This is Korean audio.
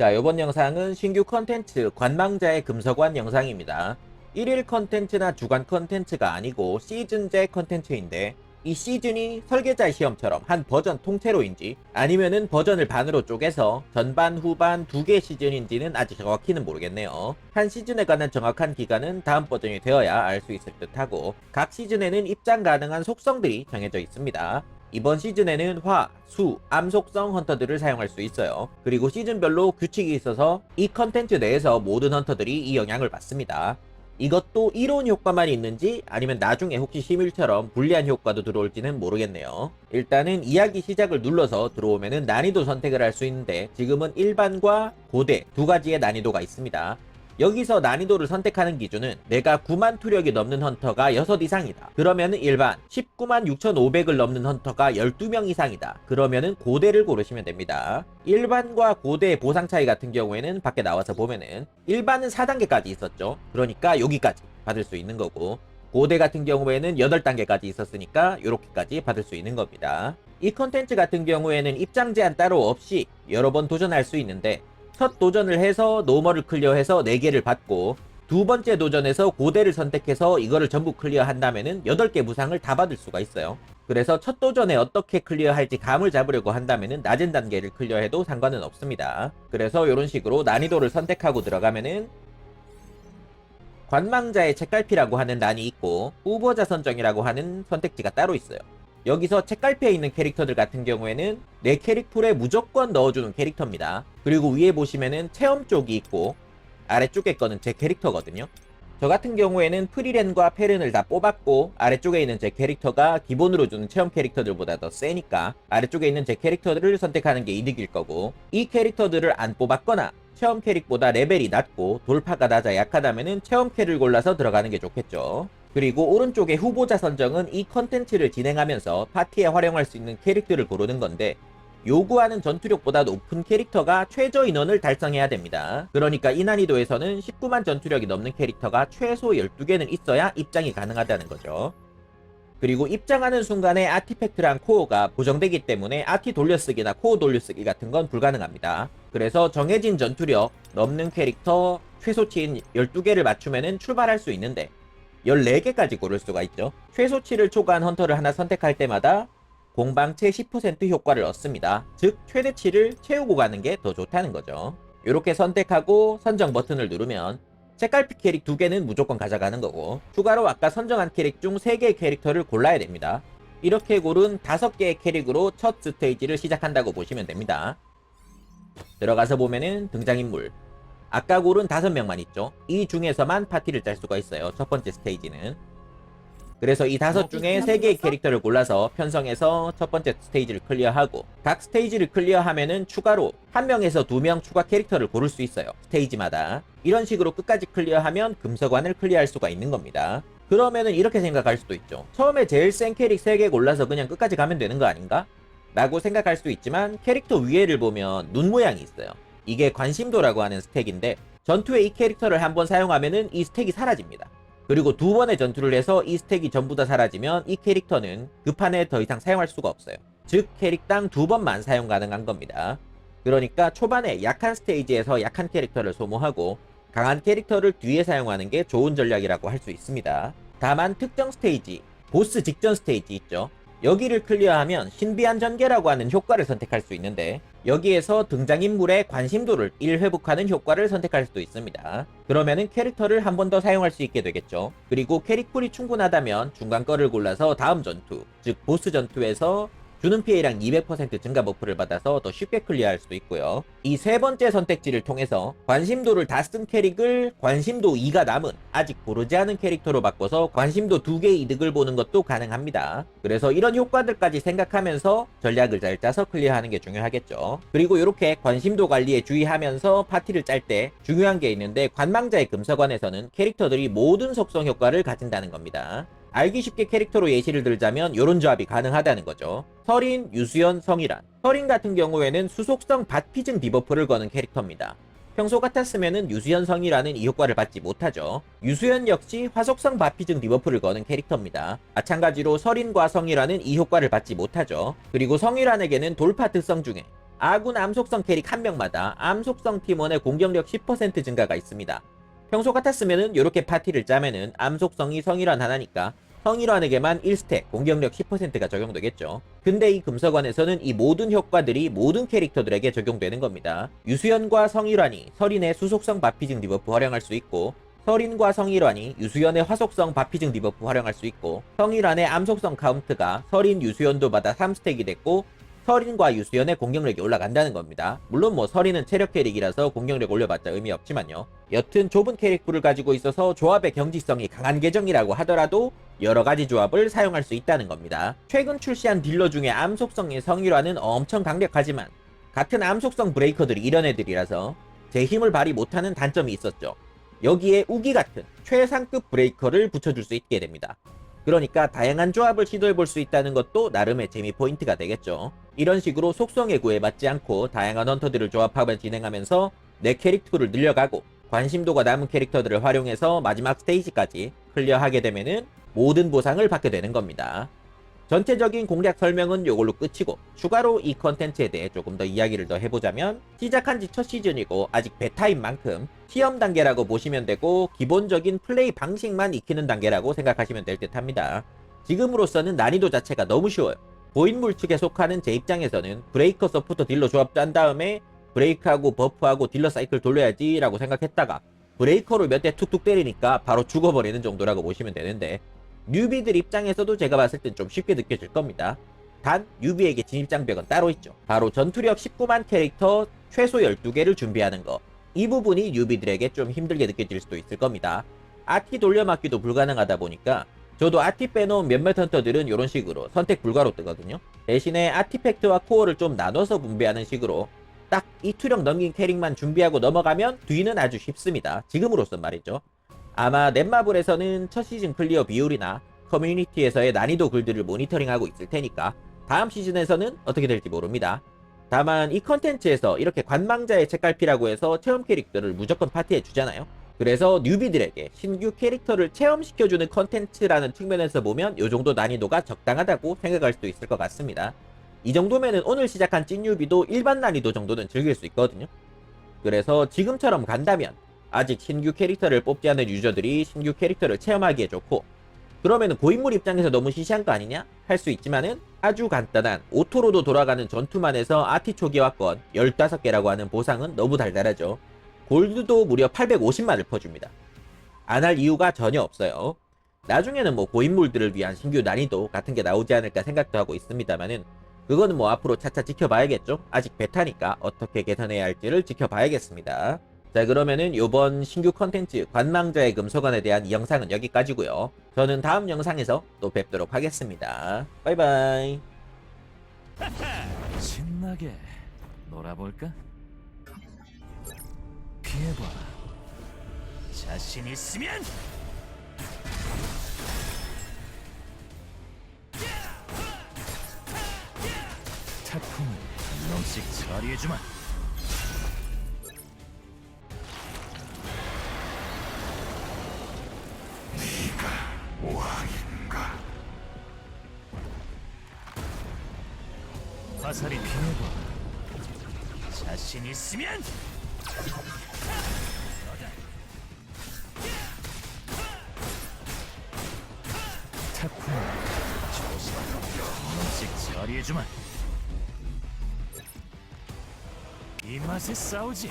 자, 이번 영상은 신규 컨텐츠 관망자의 금서관 영상입니다. 1일 컨텐츠나 주간 컨텐츠가 아니고 시즌제 컨텐츠인데 이 시즌이 설계자 시험처럼 한 버전 통째로인지 아니면은 버전을 반으로 쪼개서 전반 후반 두 개 시즌인지는 아직 정확히는 모르겠네요. 한 시즌에 관한 정확한 기간은 다음 버전이 되어야 알 수 있을 듯 하고 각 시즌에는 입장 가능한 속성들이 정해져 있습니다. 이번 시즌에는 화, 수, 암 속성 헌터들을 사용할 수 있어요. 그리고 시즌별로 규칙이 있어서 이 컨텐츠 내에서 모든 헌터들이 이 영향을 받습니다. 이것도 이론 효과만 있는지 아니면 나중에 혹시 심일처럼 불리한 효과도 들어올지는 모르겠네요. 일단은 이야기 시작을 눌러서 들어오면은 난이도 선택을 할 수 있는데 지금은 일반과 고대 두 가지의 난이도가 있습니다. 여기서 난이도를 선택하는 기준은 내가 9만 투력이 넘는 헌터가 6 이상이다. 그러면은 일반 19만 6,500을 넘는 헌터가 12명 이상이다. 그러면은 고대를 고르시면 됩니다. 일반과 고대의 보상 차이 같은 경우에는 밖에 나와서 보면은 일반은 4단계까지 있었죠. 그러니까 여기까지 받을 수 있는 거고 고대 같은 경우에는 8단계까지 있었으니까 이렇게까지 받을 수 있는 겁니다. 이 컨텐츠 같은 경우에는 입장 제한 따로 없이 여러 번 도전할 수 있는데 첫 도전을 해서 노멀을 클리어해서 4개를 받고 두 번째 도전에서 고대를 선택해서 이거를 전부 클리어한다면은 8개 무상을 다 받을 수가 있어요. 그래서 첫 도전에 어떻게 클리어할지 감을 잡으려고 한다면은 낮은 단계를 클리어해도 상관은 없습니다. 그래서 이런 식으로 난이도를 선택하고 들어가면은 관망자의 책갈피라고 하는 난이 있고 후보자 선정이라고 하는 선택지가 따로 있어요. 여기서 책갈피에 있는 캐릭터들 같은 경우에는 내 캐릭 풀에 무조건 넣어주는 캐릭터입니다. 그리고 위에 보시면은 체험 쪽이 있고 아래쪽에 거는 제 캐릭터거든요. 저 같은 경우에는 프리렌과 페른을 다 뽑았고 아래쪽에 있는 제 캐릭터가 기본으로 주는 체험 캐릭터들보다 더 세니까 아래쪽에 있는 제 캐릭터들을 선택하는 게 이득일 거고 이 캐릭터들을 안 뽑았거나 체험 캐릭보다 레벨이 낮고 돌파가 낮아 약하다면은 체험 캐를 골라서 들어가는 게 좋겠죠. 그리고 오른쪽에 후보자 선정은 이 컨텐츠를 진행하면서 파티에 활용할 수 있는 캐릭터를 고르는 건데 요구하는 전투력보다 높은 캐릭터가 최저 인원을 달성해야 됩니다. 그러니까 이 난이도에서는 19만 전투력이 넘는 캐릭터가 최소 12개는 있어야 입장이 가능하다는 거죠. 그리고 입장하는 순간에 아티팩트랑 코어가 고정되기 때문에 아티 돌려쓰기나 코어 돌려쓰기 같은 건 불가능합니다. 그래서 정해진 전투력 넘는 캐릭터 최소치인 12개를 맞추면 출발할 수 있는데 14개까지 고를 수가 있죠. 최소치를 초과한 헌터를 하나 선택할 때마다 공방채 10% 효과를 얻습니다. 즉 최대치를 채우고 가는 게 더 좋다는 거죠. 이렇게 선택하고 선정 버튼을 누르면 책갈피 캐릭 2개는 무조건 가져가는 거고 추가로 아까 선정한 캐릭 중 3개의 캐릭터를 골라야 됩니다. 이렇게 고른 5개의 캐릭으로 첫 스테이지를 시작한다고 보시면 됩니다. 들어가서 보면은 등장인물 아까 고른 5명만 있죠. 이 중에서만 파티를 짤 수가 있어요. 첫 번째 스테이지는. 그래서 이 다섯 중에 세 개의 캐릭터를 골라서 편성해서 첫 번째 스테이지를 클리어하고 각 스테이지를 클리어하면은 추가로 한 명에서 두 명 추가 캐릭터를 고를 수 있어요. 스테이지마다. 이런 식으로 끝까지 클리어하면 금서관을 클리어할 수가 있는 겁니다. 그러면은 이렇게 생각할 수도 있죠. 처음에 제일 센 캐릭 3개 골라서 그냥 끝까지 가면 되는 거 아닌가? 라고 생각할 수 있지만 캐릭터 위에를 보면 눈 모양이 있어요. 이게 관심도라고 하는 스택인데 전투에 이 캐릭터를 한번 사용하면은 이 스택이 사라집니다. 그리고 두 번의 전투를 해서 이 스택이 전부 다 사라지면 이 캐릭터는 그 판에 더 이상 사용할 수가 없어요. 즉 캐릭당 두 번만 사용 가능한 겁니다. 그러니까 초반에 약한 스테이지에서 약한 캐릭터를 소모하고 강한 캐릭터를 뒤에 사용하는 게 좋은 전략이라고 할 수 있습니다. 다만 특정 스테이지, 보스 직전 스테이지 있죠. 여기를 클리어하면 신비한 전개라고 하는 효과를 선택할 수 있는데 여기에서 등장인물의 관심도를 1 회복하는 효과를 선택할 수도 있습니다. 그러면은 캐릭터를 한 번 더 사용할 수 있게 되겠죠. 그리고 캐릭풀이 충분하다면 중간 거를 골라서 다음 전투, 즉 보스 전투에서 주는 피해량 200% 증가 버프를 받아서 더 쉽게 클리어할 수도 있고요. 이 세 번째 선택지를 통해서 관심도를 다 쓴 캐릭을 관심도 2가 남은 아직 고르지 않은 캐릭터로 바꿔서 관심도 2개의 이득을 보는 것도 가능합니다. 그래서 이런 효과들까지 생각하면서 전략을 잘 짜서 클리어하는 게 중요하겠죠. 그리고 이렇게 관심도 관리에 주의하면서 파티를 짤 때 중요한 게 있는데 관망자의 금서관에서는 캐릭터들이 모든 속성 효과를 가진다는 겁니다. 알기 쉽게 캐릭터로 예시를 들자면 이런 조합이 가능하다는 거죠. 서린, 유수연, 성이란. 서린 같은 경우에는 수속성 밭피증 디버프를 거는 캐릭터입니다. 평소 같았으면 유수연 성이라는 이 효과를 받지 못하죠. 유수연 역시 화속성 바피증 디버프를 거는 캐릭터입니다. 마찬가지로 서린과 성이라는 이 효과를 받지 못하죠. 그리고 성이란에게는 돌파 특성 중에 아군 암속성 캐릭 한 명마다 암속성 팀원의 공격력 10% 증가가 있습니다. 평소 같았으면은 이렇게 파티를 짜면은 암속성이 성일환 하나니까 성일환에게만 1스택 공격력 10%가 적용되겠죠. 근데 이 금서관에서는 이 모든 효과들이 모든 캐릭터들에게 적용되는 겁니다. 유수연과 성일환이 설인의 수속성 바피징 디버프 활용할 수 있고 설인과 성일환이 유수연의 화속성 바피징 디버프 활용할 수 있고 성일환의 암속성 카운트가 설인 유수연도마다 3스택이 됐고 설인과 유수연의 공격력이 올라간다는 겁니다. 물론 뭐 설인은 체력 캐릭이라서 공격력 올려봤자 의미 없지만요. 여튼 좁은 캐릭터를 가지고 있어서 조합의 경지성이 강한 계정이라고 하더라도 여러 가지 조합을 사용할 수 있다는 겁니다. 최근 출시한 딜러 중에 암속성의 성일화는 엄청 강력하지만 같은 암속성 브레이커들이 이런 애들이라서 제 힘을 발휘 못하는 단점이 있었죠. 여기에 우기 같은 최상급 브레이커를 붙여줄 수 있게 됩니다. 그러니까 다양한 조합을 시도해 볼 수 있다는 것도 나름의 재미 포인트가 되겠죠. 이런 식으로 속성의 구에 맞지 않고 다양한 헌터들을 조합하며 진행하면서 내 캐릭터를 늘려가고 관심도가 남은 캐릭터들을 활용해서 마지막 스테이지까지 클리어하게 되면은 모든 보상을 받게 되는 겁니다. 전체적인 공략 설명은 요걸로 끝이고 추가로 이 컨텐츠에 대해 조금 더 이야기를 더 해보자면 시작한 지 첫 시즌이고 아직 베타인 만큼 시험 단계라고 보시면 되고 기본적인 플레이 방식만 익히는 단계라고 생각하시면 될 듯 합니다. 지금으로서는 난이도 자체가 너무 쉬워요. 고인물 측에 속하는 제 입장에서는 브레이커 서포터 딜러 조합 짠 다음에 브레이크하고 버프하고 딜러 사이클 돌려야지 라고 생각했다가 브레이커로 몇 대 툭툭 때리니까 바로 죽어버리는 정도라고 보시면 되는데 뉴비들 입장에서도 제가 봤을 땐 좀 쉽게 느껴질 겁니다. 단 뉴비에게 진입장벽은 따로 있죠. 바로 전투력 19만 캐릭터 최소 12개를 준비하는 거. 이 부분이 뉴비들에게 좀 힘들게 느껴질 수도 있을 겁니다. 아티 돌려막기도 불가능하다 보니까 저도 아티 빼놓은 몇몇 헌터들은 이런 식으로 선택 불가로 뜨거든요. 대신에 아티팩트와 코어를 좀 나눠서 분배하는 식으로 딱 이 투력 넘긴 캐릭만 준비하고 넘어가면 뒤는 아주 쉽습니다. 지금으로선 말이죠. 아마 넷마블에서는 첫 시즌 클리어 비율이나 커뮤니티에서의 난이도 글들을 모니터링하고 있을 테니까 다음 시즌에서는 어떻게 될지 모릅니다. 다만 이 컨텐츠에서 이렇게 관망자의 책갈피라고 해서 체험 캐릭터를 무조건 파티에 주잖아요. 그래서 뉴비들에게 신규 캐릭터를 체험시켜주는 컨텐츠라는 측면에서 보면 이 정도 난이도가 적당하다고 생각할 수도 있을 것 같습니다. 이 정도면은 오늘 시작한 찐뉴비도 일반 난이도 정도는 즐길 수 있거든요. 그래서 지금처럼 간다면 아직 신규 캐릭터를 뽑지 않은 유저들이 신규 캐릭터를 체험하기에 좋고 그러면은 고인물 입장에서 너무 시시한 거 아니냐? 할 수 있지만은 아주 간단한 오토로도 돌아가는 전투만에서 아티초기화권 15개라고 하는 보상은 너무 달달하죠. 골드도 무려 850만을 퍼줍니다. 안 할 이유가 전혀 없어요. 나중에는 뭐 고인물들을 위한 신규 난이도 같은 게 나오지 않을까 생각도 하고 있습니다만은 그거는 뭐 앞으로 차차 지켜봐야겠죠. 아직 베타니까 어떻게 개선해야 할지를 지켜봐야겠습니다. 자 그러면은 요번 신규 컨텐츠 관망자의 금소관에 대한 이 영상은 여기까지고요. 저는 다음 영상에서 또 뵙도록 하겠습니다. 바이바이. 신나게 놀아볼까? 피해봐. 자신 있으면 타쿠는 한 놈씩 처리해주마. 화살이 피해봐. 자신 있으면 타쿠는 조심. 처리해주마. 이 맛에 싸우지.